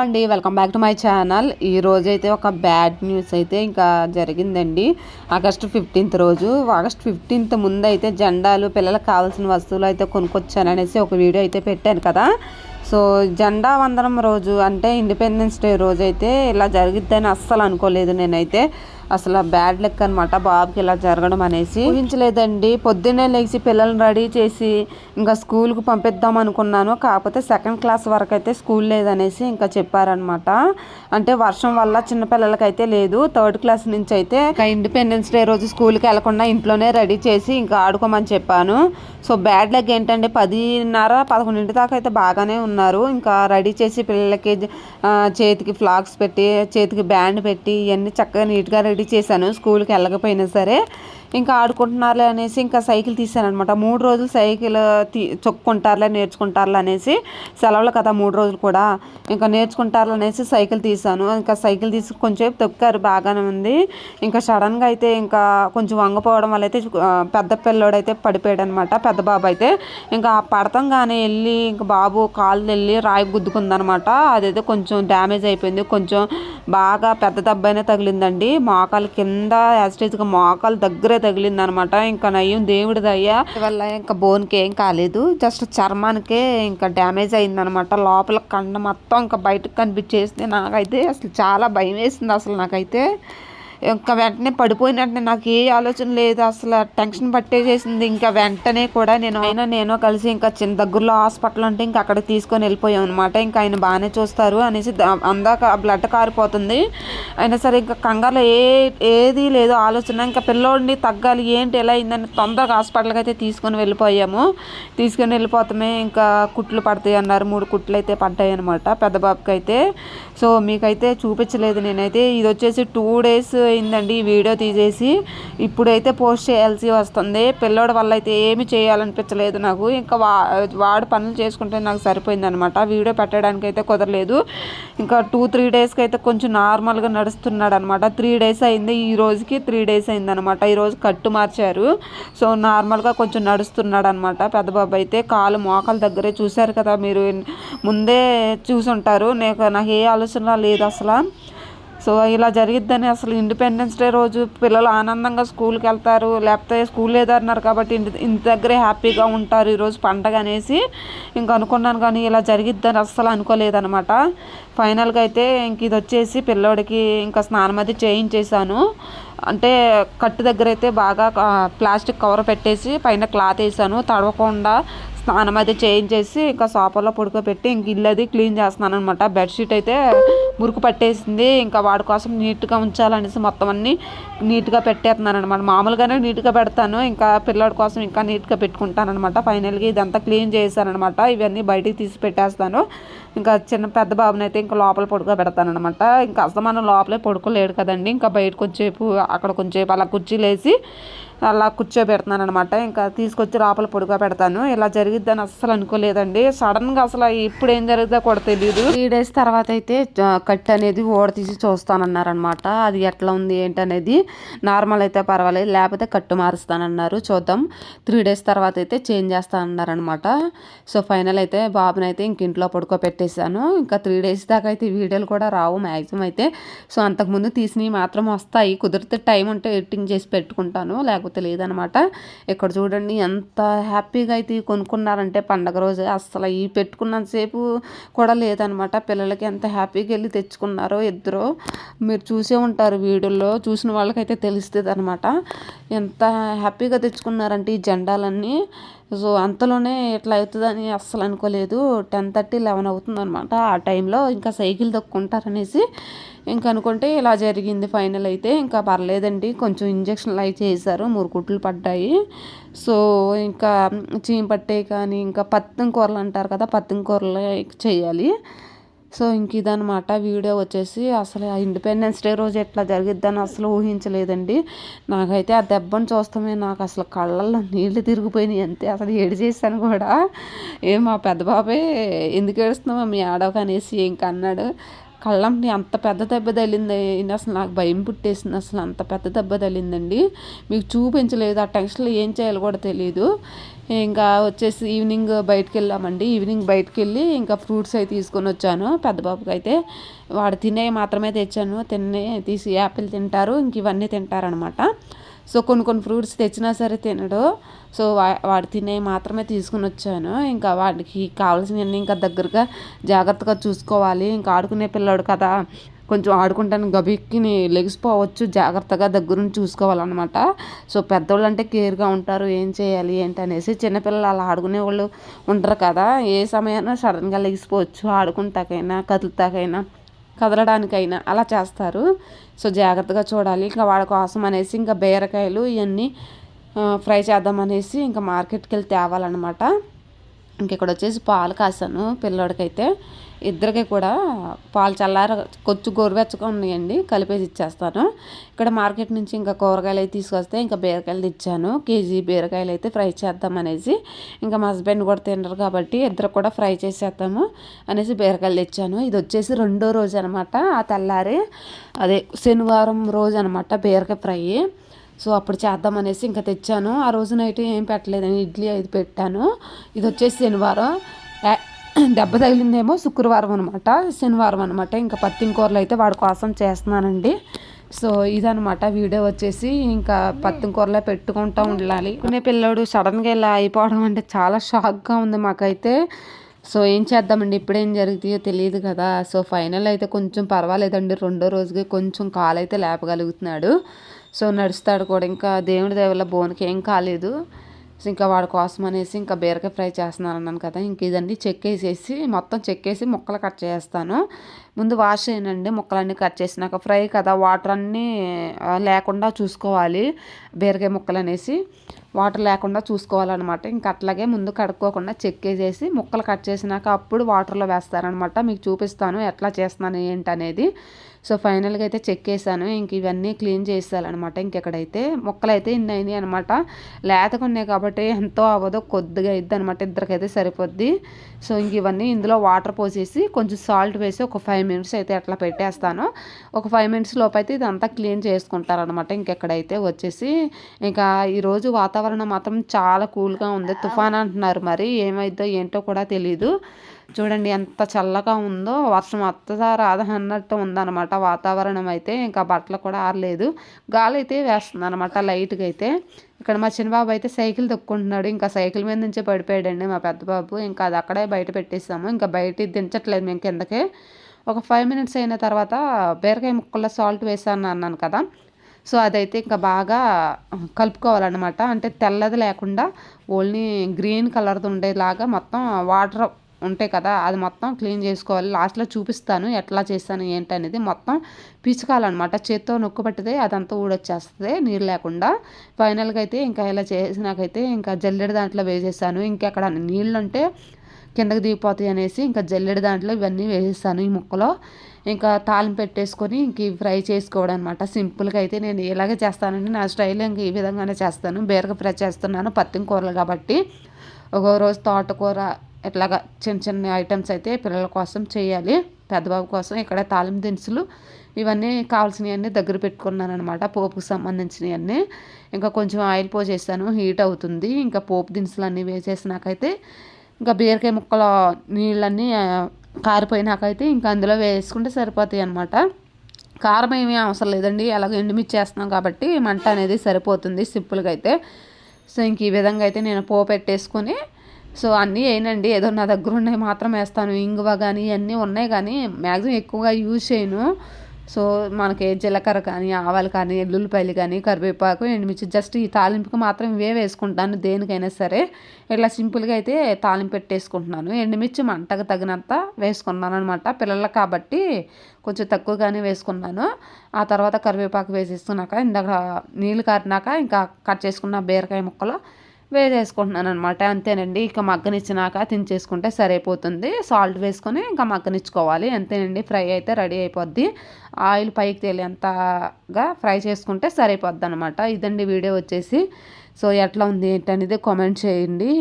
అండి welcome back to my channel. ఈ రోజైతే ఒక బ్యాడ్ న్యూస్ అయితే ఇంకా జరిగిందండి. ఆగస్ట్ ఫిఫ్టీన్త్ రోజు. ఆగస్ట్ ఫిఫ్టీన్త్ ముందు అయితే జెండాలు పిల్లలకు కావాల్సిన వస్తువులు అయితే కొనుక్కొచ్చాననేసి ఒక వీడియో అయితే పెట్టాను కదా. సో జెండా వందనం రోజు అంటే ఇండిపెండెన్స్ డే రోజు అయితే ఇలా జరిగిద్దని అస్సలు అనుకోలేదు నేనైతే. అసలు బ్యాడ్ లెక్ అనమాట బాబుకి ఇలా జరగడం అనేసి. ఊహించలేదండి. పొద్దున్నే లేచి పిల్లల్ని రెడీ చేసి ఇంకా స్కూల్కి పంపిద్దాం అనుకున్నాను. కాకపోతే సెకండ్ క్లాస్ వరకు అయితే స్కూల్ లేదనేసి ఇంకా చెప్పారనమాట అంటే వర్షం వల్ల చిన్నపిల్లలకైతే లేదు. థర్డ్ క్లాస్ నుంచి అయితే ఇంకా ఇండిపెండెన్స్ డే రోజు స్కూల్కి వెళ్ళకుండా ఇంట్లోనే రెడీ చేసి ఇంకా ఆడుకోమని చెప్పాను. సో బ్యాడ్ లెగ్ ఏంటంటే పదిన్నర పదకొండింటి దాకా అయితే బాగానే ఉన్నారు. ఇంకా రెడీ చేసి పిల్లలకి చేతికి ఫ్లాక్స్ పెట్టి చేతికి బ్యాండ్ పెట్టి ఇవన్నీ చక్కగా నీట్గా రెడీ రెడీ చేశాను. స్కూల్కి వెళ్ళకపోయినా సరే ఇంకా ఆడుకుంటున్నారులే అనేసి ఇంకా సైకిల్ తీసాను అనమాట మూడు రోజులు సైకిల్ తీ చొక్కుంటారులే నేర్చుకుంటారులే అనేసి సెలవులు కదా మూడు రోజులు కూడా ఇంకా నేర్చుకుంటారు అనేసి సైకిల్ తీసాను ఇంకా సైకిల్ తీసి కొంచెం తొక్కారు బాగానే ఉంది. ఇంకా సడన్గా అయితే ఇంకా కొంచెం వంగపోవడం వల్ల అయితే పెద్ద పిల్లోడు అయితే పడిపోయాడు అనమాట పెద్ద బాబు అయితే ఇంకా కానీ వెళ్ళి ఇంకా బాబు కాళ్ళు వెళ్ళి రాయి గుద్దుకుందనమాట అదైతే కొంచెం డ్యామేజ్ అయిపోయింది. కొంచెం బాగా పెద్ద దెబ్బైనా తగిలిందండి. మోకాలు కింద యాజిటేజ్గా మోకాలు దగ్గర తగిలింది అనమాట ఇంకా నయ్యం దేవుడి దయ్యా వల్ల ఇంకా బోన్కి ఏం కాలేదు. జస్ట్ చర్మానికే ఇంకా డ్యామేజ్ అయిందనమాట. లోపల కండ మొత్తం ఇంకా బయటకు కనిపించేసింది. నాకైతే అసలు చాలా భయం వేసింది అసలు నాకైతే. ఇంకా వెంటనే పడిపోయినట్టు. నాకు ఏ ఆలోచన లేదు. అసలు టెన్షన్ పట్టేసేసింది. ఇంకా వెంటనే కూడా నేను అయినా నేను కలిసి ఇంకా చిన్న దగ్గరలో హాస్పిటల్ ఉంటే ఇంకా అక్కడ తీసుకొని వెళ్ళిపోయాం అనమాట ఇంకా ఆయన బాగానే చూస్తారు అనేసి అందాక బ్లడ్ కారిపోతుంది. అయినా సరే ఇంకా కంగారులో ఏ ఏది లేదు ఆలోచన. ఇంకా పిల్లోడిని తగ్గాలి. ఏంటి ఎలా అయిందని తొందరగా హాస్పిటల్కి అయితే తీసుకొని వెళ్ళిపోయాము. తీసుకొని వెళ్ళిపోతామే. ఇంకా కుట్లు పడతాయి అన్నారు. మూడు కుట్లు అయితే పడ్డాయి అనమాట పెద్ద బాబుకి అయితే సో మీకైతే చూపించలేదు నేనైతే. ఇది వచ్చేసి టూ డేస్ అయిందండి ఈ వీడియో తీసేసి. ఇప్పుడైతే పోస్ట్ చేయాల్సి వస్తుంది. పిల్లోడి వల్ల అయితే ఏమి చేయాలనిపించలేదు నాకు. ఇంకా వా వాడు పనులు చేసుకుంటే నాకు సరిపోయిందనమాట. వీడియో పెట్టడానికి అయితే కుదరలేదు. ఇంకా టూ త్రీ డేస్కి అయితే కొంచెం నార్మల్గా నడుస్తున్నాడు అనమాట త్రీ డేస్ అయింది. ఈ రోజుకి త్రీ డేస్ అయింది అనమాట ఈరోజు కట్టు మార్చారు. సో నార్మల్గా కొంచెం నడుస్తున్నాడు అనమాట పెద్ద బాబు అయితే. కాలు మోకాల దగ్గరే చూశారు కదా మీరు. ముందే చూసుంటారు. నాకు నాకు ఏ ఆలోచన లేదు అసలు. సో ఇలా జరిగిద్దని అసలు ఇండిపెండెన్స్ డే రోజు పిల్లలు ఆనందంగా స్కూల్కి వెళ్తారు లేకపోతే స్కూల్ లేదన్నారు కాబట్టి ఇంటి ఇంటి దగ్గరే హ్యాపీగా ఉంటారు ఈరోజు పండగ అనేసి. ఇంకా అనుకున్నాను కానీ ఇలా జరిగిద్దని అస్సలు అనుకోలేదనమాట ఫైనల్గా అయితే ఇంక ఇది వచ్చేసి పిల్లోడికి ఇంకా స్నానం అది చేయించేశాను. అంటే కట్టు దగ్గర అయితే బాగా ప్లాస్టిక్ కవర్ పెట్టేసి పైన క్లాత్ వేసాను తడవకుండా స్నానం అయితే చేయించేసి ఇంకా సోఫాలో పడుకోబెట్టి ఇంక ఇల్లు అది క్లీన్ చేస్తున్నాను అనమాట బెడ్షీట్ అయితే మురుకు పట్టేసింది. ఇంకా వాడి కోసం నీట్గా ఉంచాలనేసి మొత్తం అన్నీ నీట్గా పెట్టేస్తున్నాను అనమాట మామూలుగానే నీట్గా పెడతాను. ఇంకా పిల్లడి కోసం ఇంకా నీట్గా పెట్టుకుంటాను అనమాట ఫైనల్గా ఇదంతా క్లీన్ చేశానమాట ఇవన్నీ బయటికి తీసి పెట్టేస్తాను. ఇంకా చిన్న పెద్ద బాబుని అయితే ఇంకా లోపల పడుకో పెడతానమాట ఇంకా అసలు మనం లోపలే పడుకోలేడు కదండి. ఇంకా బయట కొంచెంసేపు అక్కడ కొంచెంసేపు అలా కుర్చీలు వేసి అలా కూర్చోబెడుతున్నాను అనమాట ఇంకా తీసుకొచ్చి లోపల పొడుగా పెడతాను. ఇలా జరిగిద్దని అస్సలు అనుకోలేదండి. సడన్గా అసలు ఇప్పుడు ఏం జరుగుతుందో కూడా తెలియదు త్రీ డేస్ తర్వాత అయితే కట్ అనేది ఓడ తీసి చూస్తానన్నారనమాట అది ఎట్లా ఉంది ఏంటనేది నార్మల్ అయితే పర్వాలేదు. లేకపోతే కట్టు మారుస్తానన్నారు. చూద్దాం. త్రీ డేస్ తర్వాత అయితే చేంజ్ చేస్తానన్నారనమాట సో ఫైనల్ అయితే బాబుని అయితే ఇంక ఇంట్లో పడుకోబెట్టేశాను. ఇంకా త్రీ డేస్ దాకా అయితే వీడియోలు కూడా రావు మ్యాక్సిమం అయితే. సో అంతకుముందు తీసినవి మాత్రం వస్తాయి. కుదిరితే టైం ఉంటే ఎడిటింగ్ చేసి పెట్టుకుంటాను. లేకపోతే లేకపోతే లేదనమాట ఇక్కడ చూడండి ఎంత హ్యాపీగా అయితే కొనుక్కున్నారంటే పండగ రోజు. అస్సలు ఈ పెట్టుకున్నంతసేపు కూడా లేదనమాట పిల్లలకి ఎంత హ్యాపీగా వెళ్ళి తెచ్చుకున్నారో ఇద్దరు మీరు చూసే ఉంటారు వీడియోలో. చూసిన వాళ్ళకైతే తెలుస్తుంది అనమాట ఎంత హ్యాపీగా తెచ్చుకున్నారంటే ఈ జెండాలన్నీ. సో అంతలోనే ఎట్లా అవుతుందని అస్సలు అనుకోలేదు. టెన్ థర్టీ లెవెన్ అవుతుంది అనమాట ఆ టైంలో ఇంకా సైకిల్ దొక్కుంటారనేసి ఇంకా అనుకుంటే ఇలా జరిగింది ఫైనల్ అయితే. ఇంకా పర్లేదండి. కొంచెం ఇంజక్షన్లు అవి చేశారు. మూడు కుట్లు పడ్డాయి. సో ఇంకా చీమ పట్టే కానీ ఇంకా పత్తం కూరలు అంటారు కదా పత్తం కూరలు చేయాలి. సో ఇంక ఇదనమాట వీడియో వచ్చేసి అసలు ఆ ఇండిపెండెన్స్ డే రోజు ఎట్లా జరిగిద్దని అసలు ఊహించలేదండి. నాకైతే ఆ దెబ్బను చూస్తామే నాకు అసలు కళ్ళల్లో నీళ్ళు తిరిగిపోయినాయి అంతే. అసలు ఏడు చేశాను కూడా. ఏ మా పెద్ద బాబే ఎందుకు ఏడుస్తున్నామా మీ ఆడవకనేసి ఇంక అన్నాడు. కళ్ళంటి అంత పెద్ద దెబ్బ తగిలింది అసలు నాకు భయం పుట్టేసింది. అసలు అంత పెద్ద దెబ్బ తగిలిందండి. మీకు చూపించలేదు. ఆ టెన్షన్లో ఏం చేయాలో కూడా తెలియదు ఇంకా వచ్చేసి ఈవినింగ్ బయటకు వెళ్ళామండి. ఈవినింగ్ బయటకు వెళ్ళి ఇంకా ఫ్రూట్స్ అవి తీసుకొని వచ్చాను. పెద్ద బాబుకి అయితే వాడు తినే మాత్రమే తెచ్చాను. తినే తీసి యాపిల్ తింటారు. ఇంక ఇవన్నీ తింటారనమాట సో కొన్ని కొన్ని ఫ్రూట్స్ తెచ్చినా సరే తినడు. సో వా వాడు తినే మాత్రమే తీసుకుని వచ్చాను. ఇంకా వాడికి కావాల్సినవన్నీ ఇంకా దగ్గరగా జాగ్రత్తగా చూసుకోవాలి. ఇంకా ఆడుకునే పిల్లాడు కదా కొంచెం ఆడుకుంటాను. గబిక్కిని లెగిసిపోవచ్చు జాగ్రత్తగా దగ్గరుండి చూసుకోవాలన్నమాట. సో పెద్దవాళ్ళు అంటే కేర్గా ఉంటారు. ఏం చేయాలి ఏంటి అనేసి చిన్నపిల్లలు అలా ఆడుకునే వాళ్ళు ఉంటారు కదా. ఏ సమయాన సడన్గా లెగిసిపోవచ్చు ఆడుకుంటాకైనా కదులుతాకైనా. కదలడానికైనా అలా చేస్తారు. సో జాగ్రత్తగా చూడాలి. ఇంకా వాడి కోసం అనేసి ఇంకా బీరకాయలు ఇవన్నీ ఫ్రై చేద్దామనేసి ఇంకా మార్కెట్కి వెళ్ళి తేవాలన్నమాట. ఇంక ఇక్కడ వచ్చేసి పాలు కాసాను పిల్లోడికైతే. ఇద్దరికి కూడా పాలు చల్లార కొంచెం గోరువెచ్చగా ఉన్నాయండి కలిపేసి ఇచ్చేస్తాను. ఇక్కడ మార్కెట్ నుంచి ఇంకా కూరగాయలు అయితే తీసుకొస్తే ఇంకా బీరకాయలు తెచ్చాను. కేజీ బీరకాయలు అయితే ఫ్రై చేద్దాం అనేసి. ఇంకా మా హస్బెండ్ కూడా తినరు కాబట్టి ఇద్దరు కూడా ఫ్రై చేసేద్దాము అనేసి బీరకాయలు తెచ్చాను. ఇది వచ్చేసి రెండో రోజు అనమాట ఆ తెల్లారి. అదే శనివారం రోజు అనమాట బీరకాయ ఫ్రై. సో అప్పుడు చేద్దామనేసి ఇంకా తెచ్చాను. ఆ రోజు నైట్ ఏం పెట్టలేదని ఇడ్లీ అయితే పెట్టాను. ఇది వచ్చేసి శనివారం. దెబ్బ తగిలిందేమో శుక్రవారం అనమాట శనివారం అనమాట ఇంకా పత్తిన కూరలు అయితే వాడి కోసం చేస్తున్నానండి. సో ఇదనమాట వీడియో వచ్చేసి ఇంకా పత్తి కూరలో పెట్టుకుంటూ ఉండాలి. కొనే పిల్లడు సడన్గా ఇలా అయిపోవడం అంటే చాలా షాక్గా ఉంది మాకైతే. సో ఏం చేద్దామండి? ఇప్పుడేం జరుగుతాయో తెలియదు కదా. సో ఫైనల్ అయితే కొంచెం పర్వాలేదండి. రెండో రోజుకి కొంచెం కాలు అయితే లేపగలుగుతున్నాడు. సో నడుస్తాడు కూడా. ఇంకా దేవుడి దేవుళ్ళ బోన్కి ఏం కాలేదు. ఇంకా వాడి కోసం అనేసి ఇంకా బీరకాయ ఫ్రై చేస్తున్నాను అన్నాను కదా ఇంక ఇదండి చెక్కేసేసి మొత్తం చెక్కేసి ముక్కలు కట్ చేస్తాను. ముందు వాష్ చేయనండి ముక్కలన్నీ కట్ చేసినాక ఫ్రై కదా వాటర్ అన్నీ లేకుండా చూసుకోవాలి బీరకాయ ముక్కలు అనేసి వాటర్ లేకుండా చూసుకోవాలన్నమాట. ఇంక అట్లాగే ముందు కడుక్కోకుండా చెక్కేసేసి ముక్కలు కట్ చేసినాక అప్పుడు వాటర్లో వేస్తారనమాట మీకు చూపిస్తాను ఎట్లా చేస్తున్నాను ఏంటి అనేది సో ఫైనల్గా అయితే చెక్కేసాను ఇంక ఇవన్నీ క్లీన్ చేసేయాలన్నమాట. ఇంకెక్కడైతే మొక్కలు అయితే ఇన్ని అయినాయి అనమాట లేతగా ఉన్నాయి కాబట్టి ఎంతో అవ్వదో కొద్దిగా అయిద్ది అనమాట ఇద్దరికైతే సరిపోద్ది. సో ఇంక ఇవన్నీ ఇందులో వాటర్ పోసేసి కొంచెం సాల్ట్ వేసి ఒక ఫైవ్ ఫైవ్ మినిట్స్ అయితే అట్లా పెట్టేస్తాను. ఒక ఫైవ్ మినిట్స్ లోపు అయితే ఇదంతా క్లీన్ చేసుకుంటారనమాట ఇంకెక్కడైతే వచ్చేసి ఇంకా ఈరోజు వాతావరణం మాత్రం చాలా కూల్గా ఉంది. తుఫాన్ అంటున్నారు మరి ఏమైద్దో ఏంటో కూడా తెలీదు. చూడండి ఎంత చల్లగా ఉందో వర్షం అత్తదా రాదా అన్నట్టు ఉందన్నమాట వాతావరణం అయితే. ఇంకా బట్టలు కూడా ఆరలేదు. గాలి అయితే వేస్తుంది అనమాట లైట్గా అయితే. ఇక్కడ మా చిన్నబాబు అయితే సైకిల్ తొక్కుంటున్నాడు. ఇంకా సైకిల్ మీద నుంచే పడిపోయాడండి మా పెద్ద బాబు ఇంకా అది అక్కడే బయట పెట్టేసాము. ఇంకా బయట దించట్లేదు మేము కిందకే. ఒక ఫైవ్ మినిట్స్ అయిన తర్వాత బీరకాయ ముక్కల్లో సాల్ట్ వేసాను అన్నాను కదా. సో అదైతే ఇంకా బాగా కలుపుకోవాలన్నమాట. అంటే తెల్లది లేకుండా ఓన్లీ గ్రీన్ కలర్ది ఉండేలాగా మొత్తం వాటర్ ఉంటాయి కదా అది మొత్తం క్లీన్ చేసుకోవాలి. లాస్ట్లో చూపిస్తాను ఎట్లా చేస్తాను ఏంటి అనేది. మొత్తం పిచ్చుకోవాలన్నమాట చేత్తో నొక్కు పట్టితే అదంతా ఊడొచ్చేస్తుంది నీరు లేకుండా. ఫైనల్గా అయితే ఇంకా ఇలా చేసినాకైతే ఇంకా జల్లెడ దాంట్లో వేసేసాను. ఇంకెక్కడ నీళ్ళు ఉంటే కిందకి దిగిపోతాయి అనేసి ఇంకా జల్లెడ దాంట్లో ఇవన్నీ వేసేస్తాను ఈ ముక్కలో. ఇంకా తాలింపు పెట్టేసుకొని ఇంక ఫ్రై చేసుకోవడం అనమాట సింపుల్గా అయితే నేను ఇలాగే చేస్తానండి. నా స్టైల్ ఇంక ఈ విధంగానే చేస్తాను. బీరక ఫ్రై చేస్తున్నాను. పత్తిం కూరలు కాబట్టి ఒక రోజు తోటకూర ఇట్లాగా చిన్న చిన్న ఐటమ్స్ అయితే పిల్లల కోసం చేయాలి. పెద్దబాబు కోసం ఇక్కడ తాలింపు దినుసులు ఇవన్నీ కావాల్సినవన్నీ దగ్గర పెట్టుకున్నాను అనమాట పోపుకు సంబంధించినవన్నీ ఇంకా కొంచెం ఆయిల్ పోసేస్తాను. హీట్ అవుతుంది. ఇంకా పోపు దినుసులు అన్నీ వేసేసినాకైతే ఇంకా బీరకాయ ముక్కల నీళ్ళన్నీ కారిపోయినాకైతే ఇంకా అందులో వేసుకుంటే సరిపోతాయి అనమాట కారం ఏమీ అవసరం లేదండి. అలాగే ఎండుమిర్చి చేస్తున్నాం కాబట్టి మంట అనేది సరిపోతుంది సింపుల్గా అయితే. సో ఇంక ఈ విధంగా అయితే నేను పో పెట్టేసుకొని సో అన్నీ వేయనండి. ఏదో నా దగ్గర ఉన్నాయి మాత్రం వేస్తాను. ఇంగువ కానీ ఇవన్నీ ఉన్నాయి కానీ మ్యాక్సిమం ఎక్కువగా యూజ్ చేయను. సో మనకి జీలకర్ర కానీ ఆవాలు కానీ ఎల్లుల్లిపాయలు కానీ కరివేపాకు ఎండుమిర్చి జస్ట్ ఈ తాలింపుకి మాత్రం ఇవే వేసుకుంటాను దేనికైనా సరే. ఇట్లా సింపుల్గా అయితే తాలింపు పెట్టేసుకుంటున్నాను. ఎండుమిర్చి మంటకు తగినంత వేసుకున్నాను అనమాట పిల్లలకు కాబట్టి కొంచెం తక్కువగానే వేసుకున్నాను. ఆ తర్వాత కరివేపాకు వేసేస్తున్నాక ఇందాక నీళ్ళు కారినాక ఇంకా కట్ చేసుకున్న బీరకాయ ముక్కలు వేసేసుకుంటున్నాను అనమాట అంతేనండి ఇక మగ్గనిచ్చినాక తినేసుకుంటే సరిపోతుంది. సాల్ట్ వేసుకొని ఇంకా మగ్గనిచ్చుకోవాలి. అంతేనండి ఫ్రై అయితే రెడీ అయిపోద్ది. ఆయిల్ పైకి తేలేంతగా ఫ్రై చేసుకుంటే సరిపోద్ది అనమాట ఇదండి వీడియో వచ్చేసి. సో ఎట్లా ఉంది ఏంటనేది కామెంట్ చేయండి.